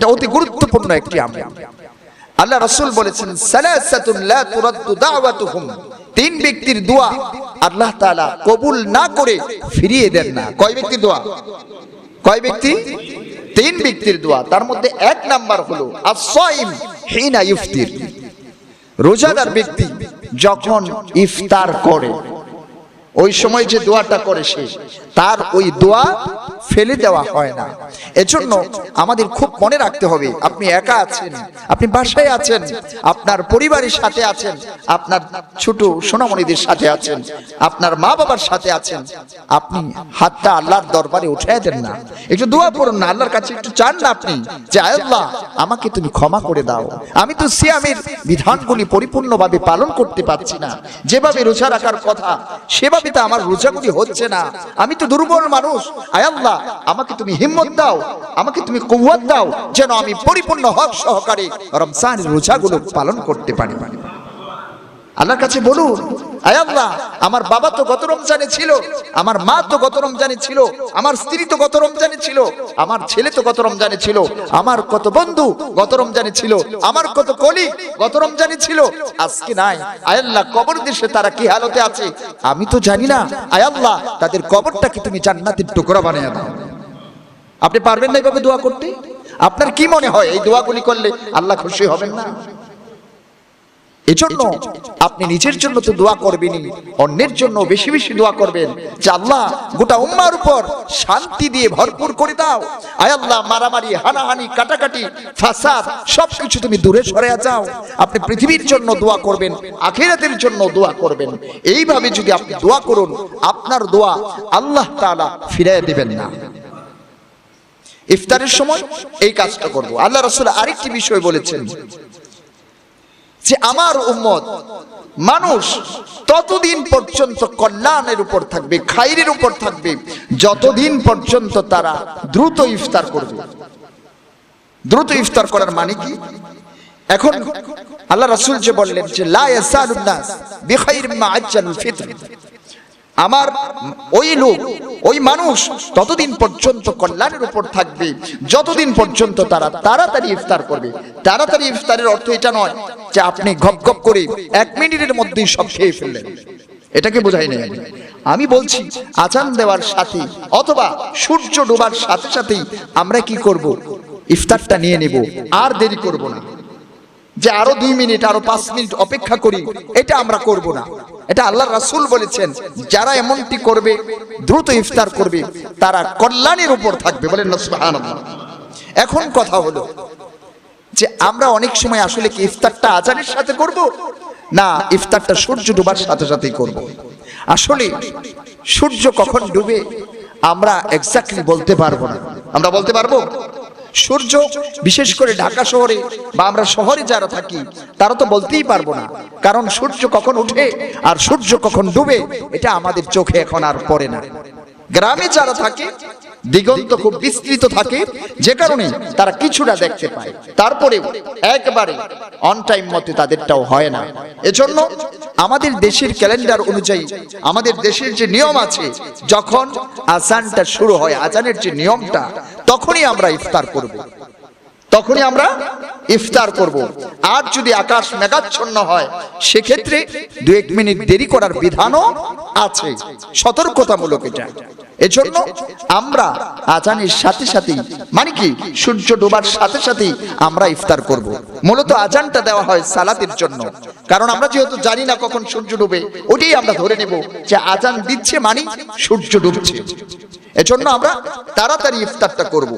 এটা অতি গুরুত্বপূর্ণ একটি আমল। আল্লাহ রাসূল বলেছেন তিন ব্যক্তির দোয়া আল্লাহ তাআলা কবুল না করে ফিরিয়ে দেন না। কয় ব্যক্তির দোয়া? কয় ব্যক্তি? তিন ব্যক্তির দোয়া। তার মধ্যে এক নাম্বার হলো হিনা ইফতির। রোজাদার ব্যক্তি যখন ইফতার করে, ওই সময় যে দোয়াটা করে সে, তার ওই দোয়া ফেলে দেওয়া হয় না। এজন্য আমাদের খুব মনে রাখতে হবে, আপনি একা আছেন, আপনি বাসায় আছেন, আপনার পরিবারের সাথে আছেন, আপনার ছোট সোনামণিদের সাথে আছেন, আপনার মা বাবার সাথে আছেন, আপনি হাতটা আল্লাহর দরবারে উঠে দেন না। একটু দোয়া করুন না, আল্লাহর কাছে একটু চান না আপনি, যে আল্লাহ, আমাকে তুমি ক্ষমা করে দাও। আমি তো সিয়ামের বিধানগুলি পরিপূর্ণভাবে পালন করতে পারছি না। যেভাবে রোজা রাখার কথা, সেভাবে তো আমার রোজাগুলি হচ্ছে না। আমি তো দুর্বল মানুষ। আয় আল্লাহ আমাকে তুমি হিম্মত দাও, আমাকে তুমি কৌয়াত দাও, যেন আমি পরিপূর্ণ হক সহকারে রমজানের রোজাগুলো পালন করতে পারি। আল্লাহর কাছে বলুন আমার বাবা তো গত রমজানে ছিল, আমার মা তো গত রমজানে ছিল, আমার স্ত্রী তো গত রমজানে ছিল, আমার ছেলে তো গত রমজানে ছিল, আমার কত বন্ধু গত রমজানে ছিল, আমার কত কলি গত রমজানে ছিল, আজকে নাই। আয় আল্লাহ, কবর দেশে তারা কি হালতে আছে? আমি তো জানি না। আয় আল্লাহ, তাদের কবরটাকে তুমি জান্নাতের টুকরা বানিয়ে দাও। আপনি পারবেন না এইভাবে দোয়া করতে? আপনার কি মনে হয় এই দোয়াগুলি করলে আল্লাহ খুশি হবেন না? এজন্য আপনি নিজের জন্য তো দোয়া করবেনই, অন্যের জন্য বেশি বেশি দোয়া করবেন। যে আল্লাহ গোটা উম্মার উপর শান্তি দিয়ে ভরপুর করে দাও। আয় আল্লাহ, মারামারি, হানাহানি, কাটাকাটি, ফাসাদ, সবকিছু তুমি দূরে সরে যাও। আপনি পৃথিবীর জন্য দোয়া করবেন, আখিরাতের জন্য দোয়া করবেন। এইভাবে যদি আপনি দোয়া করুন, আপনার দোয়া আল্লাহ তাআলা ফিরিয়ে দিবেন না। ইফতারের সময় এই কাজটা করব। আল্লাহ রাসূল আরেকটি বিষয় বলেছেন যে আমার উম্মত মানুষ ততদিন পর্যন্ত কল্যাণের উপর থাকবে, খাইরের উপর থাকবে, যতদিন পর্যন্ত তারা দ্রুত ইফতার করবে। দ্রুত ইফতার করার মানে কি? এখন আল্লাহ রাসূল যে বললেন যে আমার ওই লোক, ওই মানুষ ততদিন পর্যন্ত কল্যাণের উপর থাকবে, যতদিন পর্যন্ত তারা তাড়াতাড়ি ইফতার করবে। তাড়াতাড়ি ইফতারের অর্থ এটা নয় যে আপনি গপ গপ করে এক মিনিটের মধ্যেই সব খেয়ে ফেললেন। এটাকে বোঝাই নেই। আমি। বলছি, আজান দেওয়ার সাথে অথবা সূর্য ডোবার সাথে সাথেই আমরা কি করব? ইফতারটা নিয়ে নেব। আর দেরি করব না। যে আরও দুই মিনিট, আরও পাঁচ মিনিট অপেক্ষা করি, এটা আমরা করব না। এটা আল্লাহ রাসূল বলেছেন, যারা এমনটি করবে, দ্রুত ইফতার করবে, তারা কল্যাণের উপর থাকবে। বলেন এখন কথা হলো যে আমরা অনেক সময় আসলে কি ইফতারটা আজানের সাথে করব? না, ইফতারটা সূর্য ডুবার সাথে সাথেই করব। আসলে সূর্য কখন ডুবে আমরা এক্স্যাক্টলি বলতে পারব না। আমরা বলতে পারব? সূর্য, বিশেষ করে ঢাকা শহরে বা আমরা শহরে যারা থাকি, তারা তো বলতেই পারব না। কারণ সূর্য কখন উঠে আর সূর্য কখন ডুবে, এটা আমাদের চোখে এখন আর পড়ে না। গ্রামে যারা থাকে, দিগন্ত খুব বিস্তৃত থাকে, যে কারণে তারা কিছুটা দেখতে পায় তারপরে একবারে অন টাইম মতে তাদেরটাও হয় না এজন্য আমাদের দেশের ক্যালেন্ডার অনুযায়ী, আমাদের দেশের যে নিয়ম আছে, যখন আজানটা শুরু হয়, আজানের যে নিয়মটা, তখনই আমরা ইফতার করব। তখনই আমরা ইফতার করব। আর যদি আকাশ মেঘাচ্ছন্ন হয়, সেক্ষেত্রে দু এক মিনিট দেরি করার বিধানও আছে। সতর্কতামূলক এটা। এজন্য আমরা আজানের সাথে সাথেই মানে কি, সূর্য ডোবার সাথে সাথেই আমরা ইফতার করব। মূলত আজানটা দেওয়া হয় সালাতের জন্য। কারণ আমরা যেহেতু জানি না কখন সূর্য ডুবে, ওটাই আমরা ধরে নেব যে আজান দিচ্ছে মানে সূর্য ডুবছে। এজন্য আমরা তাড়াতাড়ি ইফতারটা করব।